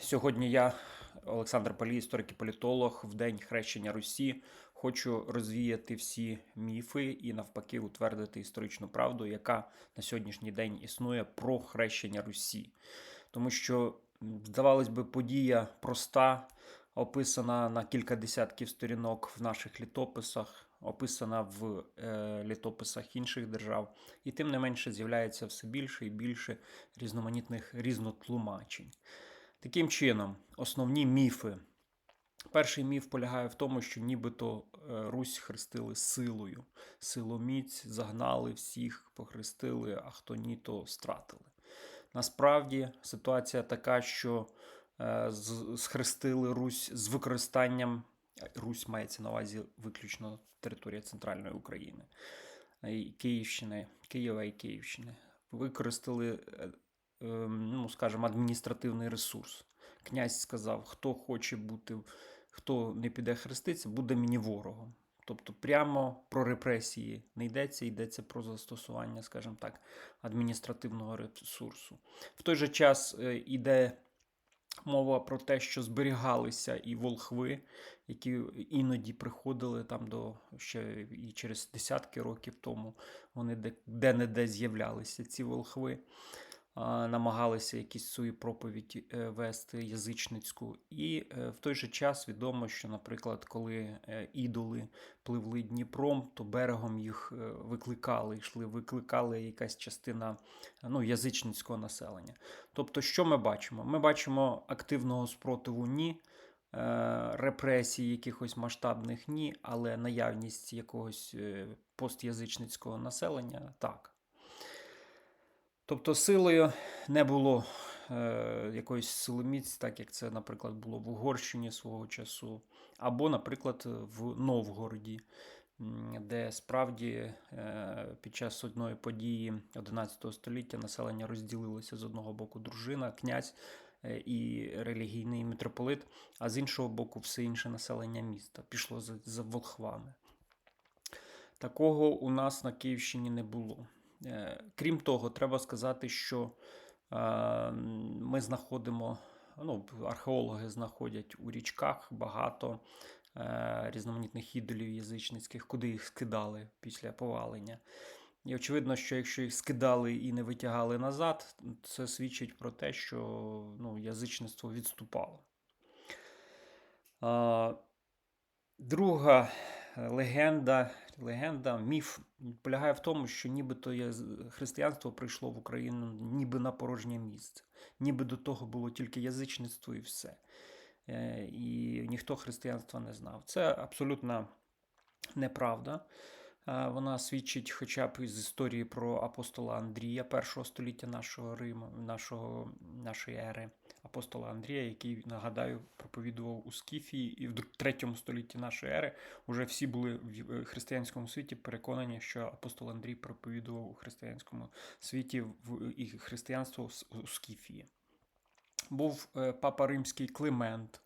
Сьогодні я, Олександр Палій, історик і політолог, в день хрещення Русі хочу розвіяти всі міфи і навпаки утвердити історичну правду, яка на сьогоднішній день існує про хрещення Русі. Тому що, здавалось би, подія проста, описана на кілька десятків сторінок в наших літописах, описана в е, літописах інших держав, і тим не менше з'являється все більше і більше різноманітних різнотлумачень. Таким чином, основні міфи. Перший міф полягає в тому, що нібито е, Русь хрестили силою. Силоміць загнали всіх, похрестили, а хто ні, то стратили. Насправді ситуація така, що е, схрестили Русь з використанням. Русь мається на увазі виключно територія центральної України, Київщини, Києва і Київщини. Використали е, ну, скажімо, адміністративний ресурс. Князь сказав, хто хоче бути, хто не піде хреститися, буде мені ворогом. Тобто прямо про репресії не йдеться, йдеться про застосування, скажімо так, адміністративного ресурсу. В той же час е, йде мова про те, що зберігалися і волхви, які іноді приходили там до ще і через десятки років тому. Вони де- де-не-де з'являлися, ці волхви намагалися якісь свою проповідь е, вести язичницьку. І е, в той же час відомо, що, наприклад, коли е, ідоли пливли Дніпром, то берегом їх викликали, йшли, викликали якась частина ну, язичницького населення. Тобто, що ми бачимо? Ми бачимо активного спротиву ні. Репресій якихось масштабних ні, але наявність якогось постязичницького населення так. Тобто силою не було е, якоїсь силоміць, так як це, наприклад, було в Угорщині свого часу, або, наприклад, в Новгороді, де справді е, під час одної події 11 століття населення розділилося з одного боку дружина, князь е, і релігійний митрополит, а з іншого боку, все інше населення міста пішло за, за волхвами. Такого у нас на Київщині не було. Е, Крім того, треба сказати, що е, ми знаходимо, ну, археологи знаходять у річках багато е, різноманітних ідолів язичницьких, куди їх скидали після повалення. І очевидно, що якщо їх скидали і не витягали назад, це свідчить про те, що ну, язичництво відступало. Друга легенда, легенда, міф полягає в тому, що нібито християнство прийшло в Україну ніби на порожнє місце, ніби до того було тільки язичництво і все. Е, І ніхто християнства не знав. Це абсолютна неправда. Е, Вона свідчить хоча б із історії про апостола Андрія, першого століття нашого Риму, нашого, нашої ери. Апостола Андрія, який, нагадаю, проповідував у Скіфії, і в третьому столітті нашої ери вже всі були в е, християнському світі переконані, що апостол Андрій проповідував у християнському світі і християнство у Скіфії. Був е, папа римський Климент.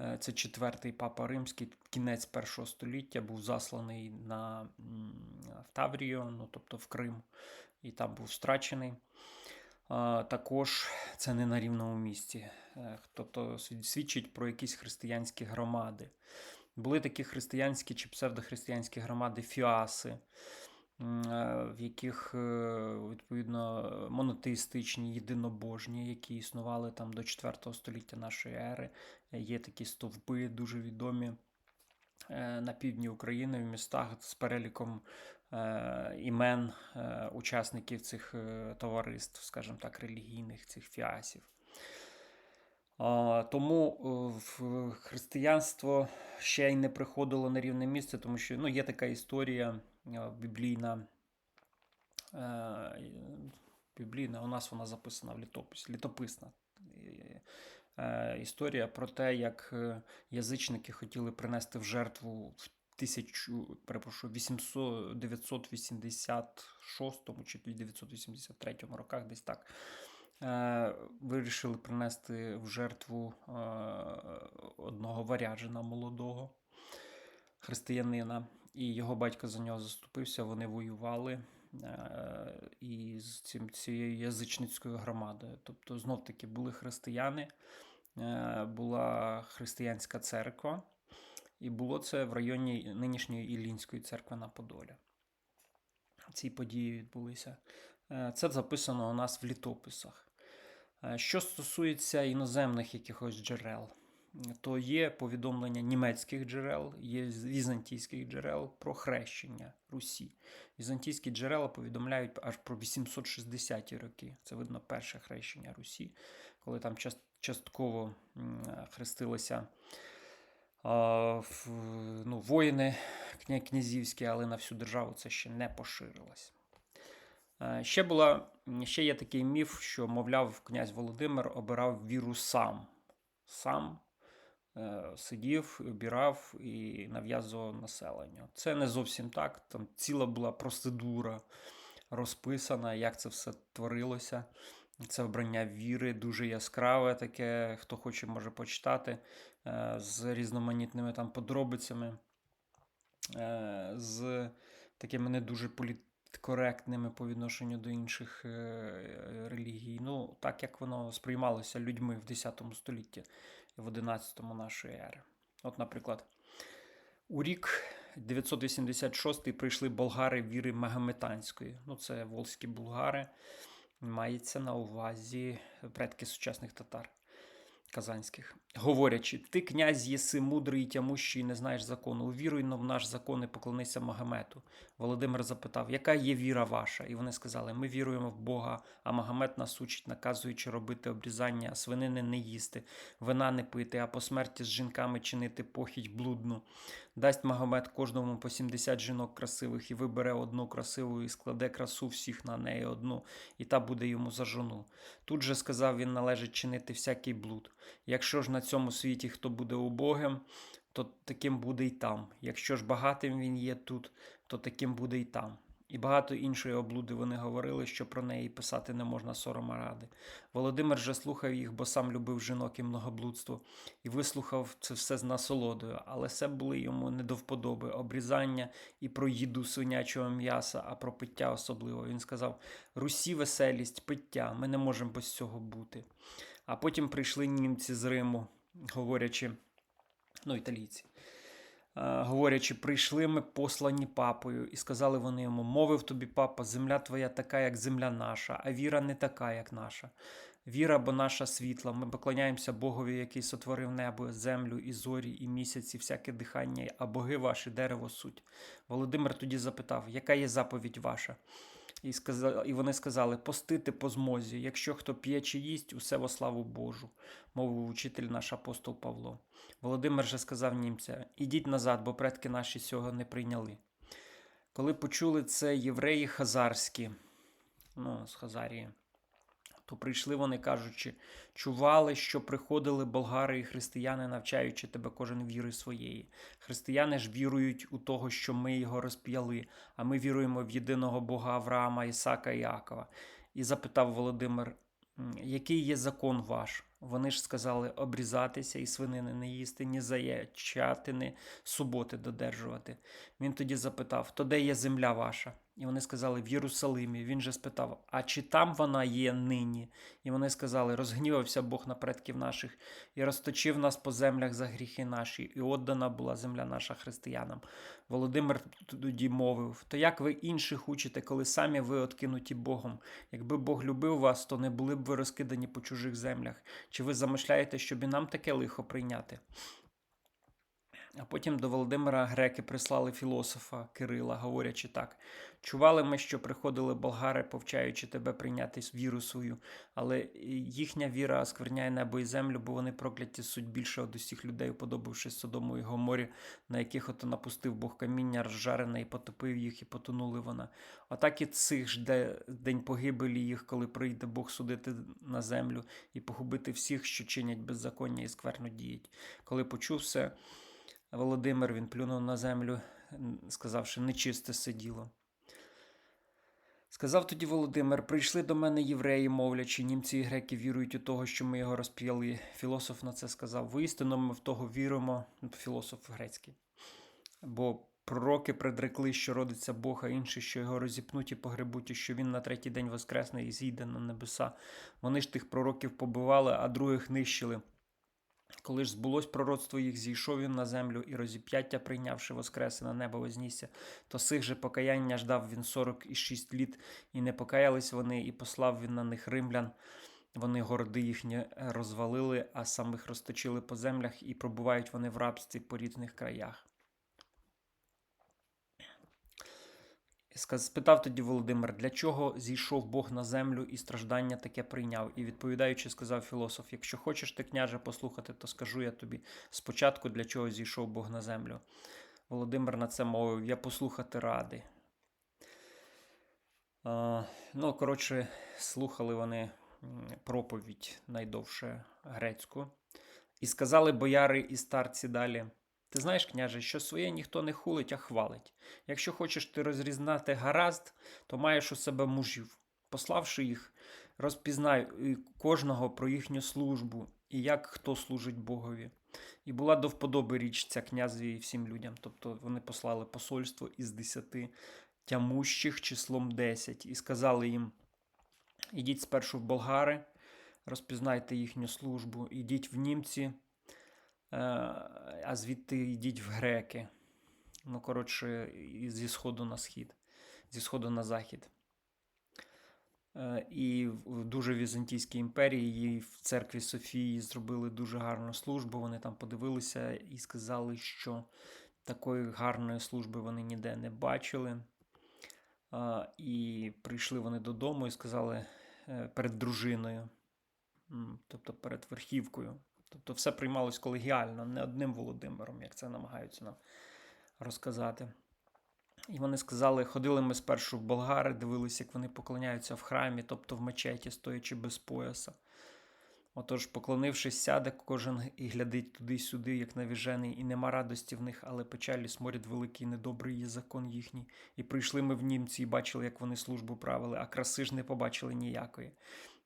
Е, Це четвертий папа римський, кінець першого століття, був засланий на в Таврію, ну тобто в Крим, і там був страчений. Також це не на рівному місці. Е, Тобто свідчить про якісь християнські громади. Були такі християнські чи псевдохристиянські громади фіаси, е, в яких е, відповідно монотеїстичні, єдинобожні, які існували там до 4 століття нашої ери. Є такі стовпи дуже відомі на півдні України в містах з переліком імен е, учасників цих е, товариств, скажімо так, релігійних цих фіасів. Тому е, християнство ще й не приходило на рівне місце, тому що ну, є така історія е, біблійна. е, Біблійна, у нас вона записана в літописі, літописна е, е, історія про те, як е, язичники хотіли принести в жертву в тисячу, перепрошую, 800, 986 чи 983 роках, десь так. Е, Вирішили принести в жертву е, одного варяжина молодого християнина, і його батько за нього заступився. Вони воювали е, і з цим, цією язичницькою громадою. Тобто, знов таки були християни, була християнська церква, і було це в районі нинішньої Іллінської церкви на Подолі. Ці події відбулися. Е, Це записано у нас в літописах. Е, Що стосується іноземних якихось джерел, то є повідомлення німецьких джерел, є візантійських джерел про хрещення Русі. Візантійські джерела повідомляють аж про 860-ті роки. Це видно перше хрещення Русі, коли там частково хрестилися ну, воїни князівські, але на всю державу це ще не поширилось. Е, Ще, була, ще є такий міф, що, мовляв, князь Володимир обирав віру сам. Сам е, сидів, обирав і нав'язував населенню. Це не зовсім так. Там ціла була процедура розписана, як це все творилося. Це обрання віри дуже яскраве, таке, хто хоче, може почитати е, з різноманітними там подробицями, е, з такими не дуже політкоректними по відношенню до інших е, релігій. Ну, так як воно сприймалося людьми в 10 столітті в 11 нашої ери. От, наприклад, у рік 986 прийшли болгари віри магометанської. Ну, це волзькі булгари. Мається на увазі предки сучасних татар казанських. Говорячи, ти, князь, єси мудрий і тямущий, не знаєш закону. Увіруй но в наш закон і поклонися Магомету. Володимир запитав, яка є віра ваша? І вони сказали: Ми віруємо в Бога, а Магомет нас учить, наказуючи робити обрізання, свинини не їсти, вина не пити, а по смерті з жінками чинити похідь блудну. Дасть Магомед кожному по 70 жінок красивих і вибере одну красиву і складе красу всіх на неї одну, і та буде йому за жону. Тут же сказав він, належить чинити всякий блуд. Якщо ж на цьому світі хто буде убогим, то таким буде й там. Якщо ж багатим він є тут, то таким буде й там. І багато іншої облуди вони говорили, що про неї писати не можна сорома ради. Володимир же слухав їх, бо сам любив жінок і многоблудство, і вислухав це все з насолодою, але все були йому не до вподоби обрізання і про їду свинячого м'яса, а про пиття особливо. Він сказав: Русі веселість, пиття, ми не можемо без цього бути. А потім прийшли німці з Риму, говорячи, ну, італійці. Е, Говорячи, прийшли ми послані папою, і сказали вони йому: мовив тобі папа, земля твоя така, як земля наша, а віра не така, як наша. Віра, бо наша світла. Ми поклоняємося Богові, який сотворив небо, землю, і зорі, і місяці, всяке дихання, а боги ваші дерево суть. Володимир тоді запитав, яка є заповідь ваша? І, сказали, і вони сказали: постити по змозі, якщо хто п'є чи їсть, усе во славу Божу, мовив учитель наш апостол Павло. Володимир же сказав німця: Ідіть назад, бо предки наші цього не прийняли. Коли почули це євреї хазарські, ну, з Хазарії, то прийшли вони, кажучи, чували, що приходили болгари і християни, навчаючи тебе кожен віри своєї. Християни ж вірують у того, що ми його розп'яли, а ми віруємо в єдиного Бога Авраама, Ісака і Якова. І запитав Володимир, який є закон ваш? Вони ж сказали обрізатися і свинини не їсти, ні заячатини, суботи додержувати. Він тоді запитав: То де є земля ваша? І вони сказали в Єрусалимі. Він же спитав: А чи там вона є нині? І вони сказали: Розгнівався Бог на предків наших і розточив нас по землях за гріхи наші, і отдана була земля наша християнам. Володимир тоді мовив: То як ви інших учите, коли самі ви откинуті Богом? Якби Бог любив вас, то не були б ви розкидані по чужих землях. Чи ви замишляєте, щоб і нам таке лихо прийняти? А потім до Володимира греки прислали філософа Кирила, говорячи так: чували ми, що приходили болгари, повчаючи тебе прийняти віру свою, але їхня віра оскверняє небо і землю, бо вони прокляті суть більше од усіх людей, уподобавшись Содому і Гоморі, на яких ото напустив Бог каміння розжарене і потопив їх, і потонули вона. Отак і цих жде день погибелі їх, коли прийде Бог судити на землю і погубити всіх, що чинять беззаконня і скверно діють. Коли почув все, Володимир він плюнув на землю, сказавши, нечисте сиділо. Сказав тоді Володимир: прийшли до мене євреї, мовлячи, німці і греки вірують у того, що ми його розп'яли. Філософ на це сказав: воістину ми в того віримо, філософ грецький. Бо пророки предрекли, що родиться Бог, а інші, що його розіпнуть і погребуть, і що він на третій день воскресне і зійде на небеса. Вони ж тих пророків побивали, а других нищили. Коли ж збулось пророцтво їх, зійшов він на землю і розіп'яття, прийнявши воскрес на небо вознісся, то сих же покаяння ждав він сорок і шість літ, і не покаялись вони, і послав він на них римлян. Вони городи їхні розвалили, а самих розточили по землях, і пробувають вони в рабстві по різних краях. Спитав тоді Володимир, для чого зійшов Бог на землю і страждання таке прийняв? І відповідаючи, сказав філософ: Якщо хочеш ти, княже, послухати, то скажу я тобі спочатку, для чого зійшов Бог на землю. Володимир на це мовив: Я послухати радий. А, ну, коротше, слухали вони проповідь найдовше грецьку. І сказали бояри і старці далі. Ти знаєш, княже, що своє ніхто не хулить, а хвалить. Якщо хочеш ти розрізнати гаразд, то маєш у себе мужів. Пославши їх, розпізнай кожного про їхню службу і як хто служить Богові. І була до вподоби річ ця князеві і всім людям. Тобто вони послали посольство із десяти тямущих числом десять, і сказали їм: ідіть спершу в болгари, розпізнайте їхню службу, ідіть в німці, е, а звідти йдіть в греки. Ну, коротше, зі сходу на схід, зі сходу на захід. Е, І в дуже Візантійській імперії їй в церкві Софії зробили дуже гарну службу. Вони там подивилися і сказали, що такої гарної служби вони ніде не бачили. І прийшли вони додому і сказали е, перед дружиною, тобто перед верхівкою. Тобто все приймалось колегіально, не одним Володимиром, як це намагаються нам розказати. І вони сказали: ходили ми спершу в болгари, дивилися, як вони поклоняються в храмі, тобто в мечеті, стоячи без пояса. Отож, поклонившись, сяде кожен і глядить туди-сюди, як навіжений, і нема радості в них, але печалі сморід великий, недобрий є закон їхній. І прийшли ми в німці і бачили, як вони службу правили, а краси ж не побачили ніякої.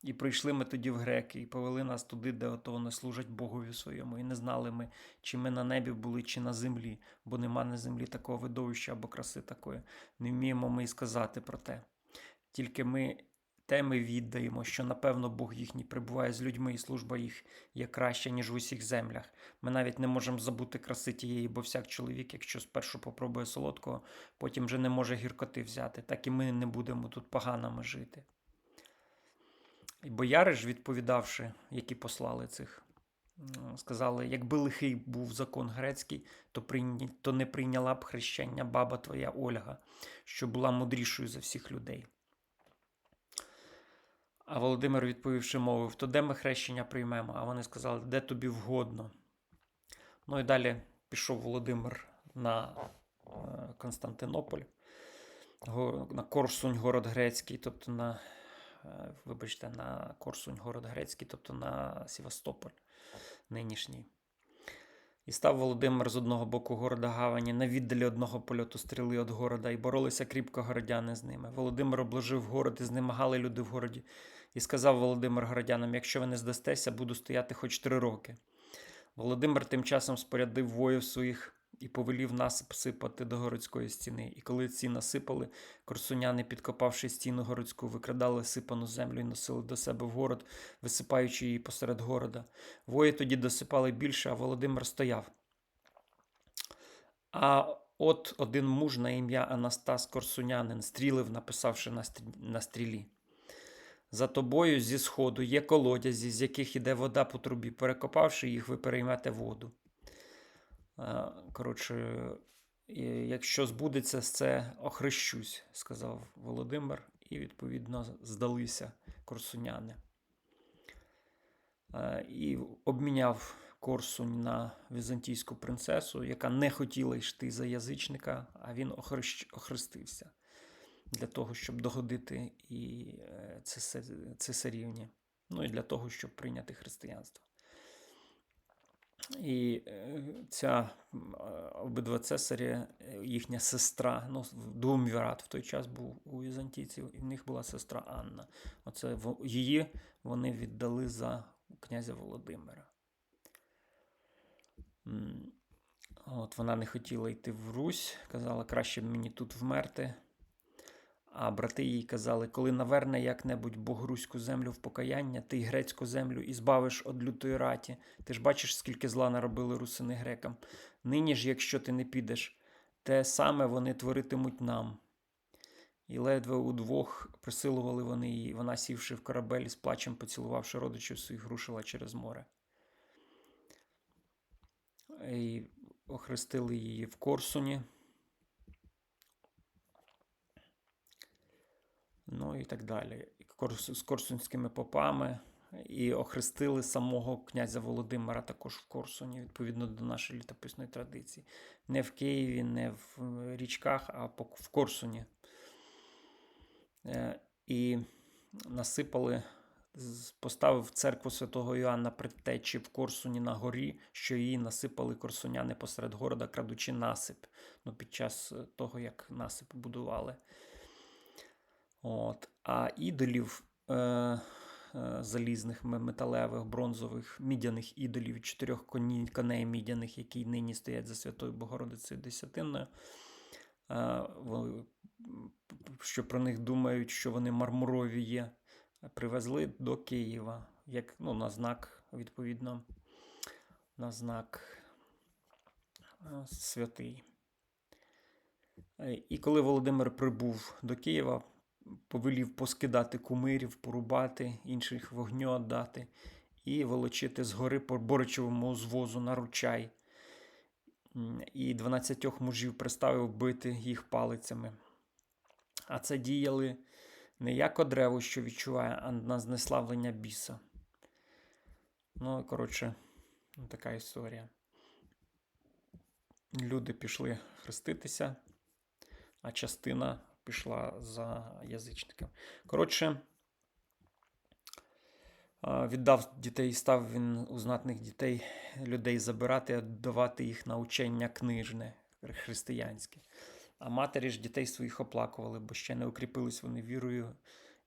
І прийшли ми тоді в греки, і повели нас туди, де ото вони служать Богові своєму. І не знали ми, чи ми на небі були, чи на землі, бо нема на землі такого видовища або краси такої. Не вміємо ми й сказати про те. Тільки ми те ми віддаємо, що напевно Бог їхній прибуває з людьми, і служба їх є краща, ніж в усіх землях. Ми навіть не можемо забути краси тієї, бо всяк чоловік, якщо спершу попробує солодкого, потім вже не може гіркоти взяти, так і ми не будемо тут поганими жити. І бояри ж, відповідавши, які послали цих, сказали: якби лихий був закон грецький, то, прийні, то не прийняла б хрещення баба твоя Ольга, що була мудрішою за всіх людей. А Володимир, відповівши, мовив: то де ми хрещення приймемо? А вони сказали, де тобі вгодно. Ну і далі пішов Володимир на е, Константинополь, на Корсунь, город грецький, тобто на, вибачте, на Корсунь, город грецький, тобто на Севастополь нинішній. І став Володимир з одного боку города Гавані, на віддалі одного польоту стріли від города, і боролися кріпко городяни з ними. Володимир обложив город і знемагали люди в городі. І сказав Володимир городянам: якщо ви не здастеся, буду стояти хоч три роки. Володимир тим часом спорядив воїв своїх і повелів насип сипати до городської стіни. І коли ці насипали, корсуняни, підкопавши стіну городську, викрадали сипану землю і носили до себе в город, висипаючи її посеред города. Вої тоді досипали більше, а Володимир стояв. А от один муж на ім'я Анастас Корсунянин стрілив, написавши на, стрілі. За тобою зі сходу є колодязі, з яких іде вода по трубі. Перекопавши їх, ви переймете воду. Е, Коротше, якщо збудеться це, охрещусь, сказав Володимир, і відповідно здалися корсуняни. Е, І обміняв Корсунь на візантійську принцесу, яка не хотіла йти за язичника, а він охрещ- охрестився для того, щоб догодити і е, цесарівні, ну і для того, щоб прийняти християнство. І е, ця е, обидва цесарі, е, їхня сестра, ну, Думвірат в той час був у візантійців, і в них була сестра Анна. Оце її вони віддали за князя Володимира. От вона не хотіла йти в Русь, казала, краще б мені тут вмерти. А брати їй казали: коли наверне як-небудь Бог руську землю в покаяння, ти й грецьку землю і збавиш од лютої раті. Ти ж бачиш, скільки зла наробили русини грекам. Нині ж, якщо ти не підеш, те саме вони творитимуть нам. І ледве удвох присилували вони її, вона, сівши в корабель, з плачем поцілувавши родичів своїх, рушила через море. І охрестили її в Корсуні. Ну і так далі. З корсунськими попами. І охрестили самого князя Володимира також в Корсуні, відповідно до нашої літописної традиції. Не в Києві, не в е, річках, а в Корсуні. Е, І насипали, поставив церкву святого Іоанна Предтечі в Корсуні на горі, що її насипали корсуняни посеред города, крадучи насип. Ну, під час того, як насип будували. От. А ідолів е, е, залізних, металевих, бронзових, мідяних ідолів, чотирьох коні, коней мідяних, які нині стоять за Святою Богородицею Десятинною. Е, що про них думають, що вони мармурові є, привезли до Києва, як ну, на знак, відповідно, на знак е, святий. І коли Володимир прибув до Києва, повелів поскидати кумирів, порубати, інших вогню віддати і волочити з гори по боричевому звозу на ручай. І 12 мужів приставив бити їх палицями. А це діяли не як одрево, що відчуває, а на знеславлення біса. Ну, коротше, така історія. Люди пішли хреститися, а частина пішла за язичником. Коротше, віддав дітей, став він у знатних дітей людей забирати, давати їх на учення книжне, християнське. А матері ж дітей своїх оплакували, бо ще не укріпились вони вірою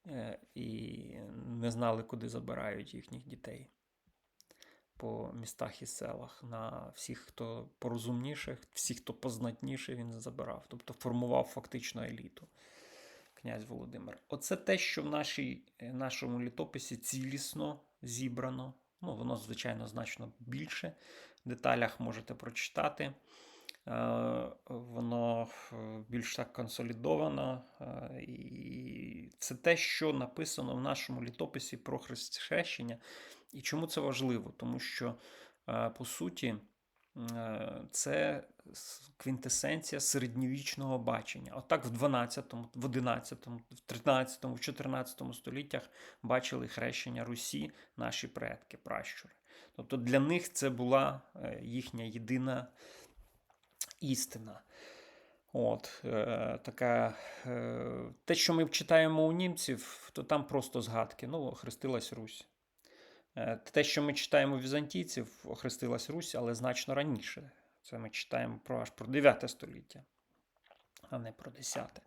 е, і не знали, куди забирають їхніх дітей по містах і селах. На всіх, хто порозумніших, всіх, хто познатніше, він забирав. Тобто формував фактично еліту. Князь Володимир. Оце те, що в нашій, е, нашому літописі цілісно зібрано. Ну, воно, звичайно, значно більше. В деталях можете прочитати. Е, Воно е, більш так консолідовано. е, І це те, що написано в нашому літописі про хрещення. І чому це важливо? Тому що, по суті, це квінтесенція середньовічного бачення. Отак в 12, в 11, в 13, в 14 століттях бачили хрещення Русі наші предки, пращури. Тобто для них це була їхня єдина істина. От, е, така, е, те, що ми читаємо у німців, то там просто згадки. Ну, охрестилась Русь. Е, Те, що ми читаємо у візантійців, охрестилась Русь, але значно раніше. Це ми читаємо про аж про 9 століття, а не про 10.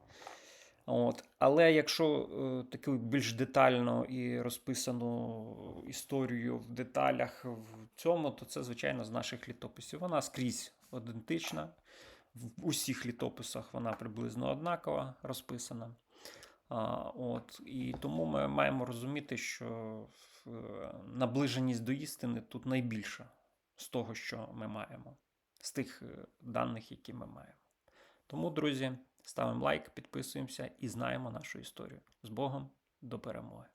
От. Але якщо е, таку більш детально і розписану історію в деталях в цьому, то це, звичайно, з наших літописів. Вона скрізь ідентична. В усіх літописах вона приблизно однакова розписана. От, і тому ми маємо розуміти, що е, наближеність до істини тут найбільша з того, що ми маємо, з тих е, даних, які ми маємо. Тому, друзі, ставимо лайк, підписуємося і знаємо нашу історію. З Богом до перемоги!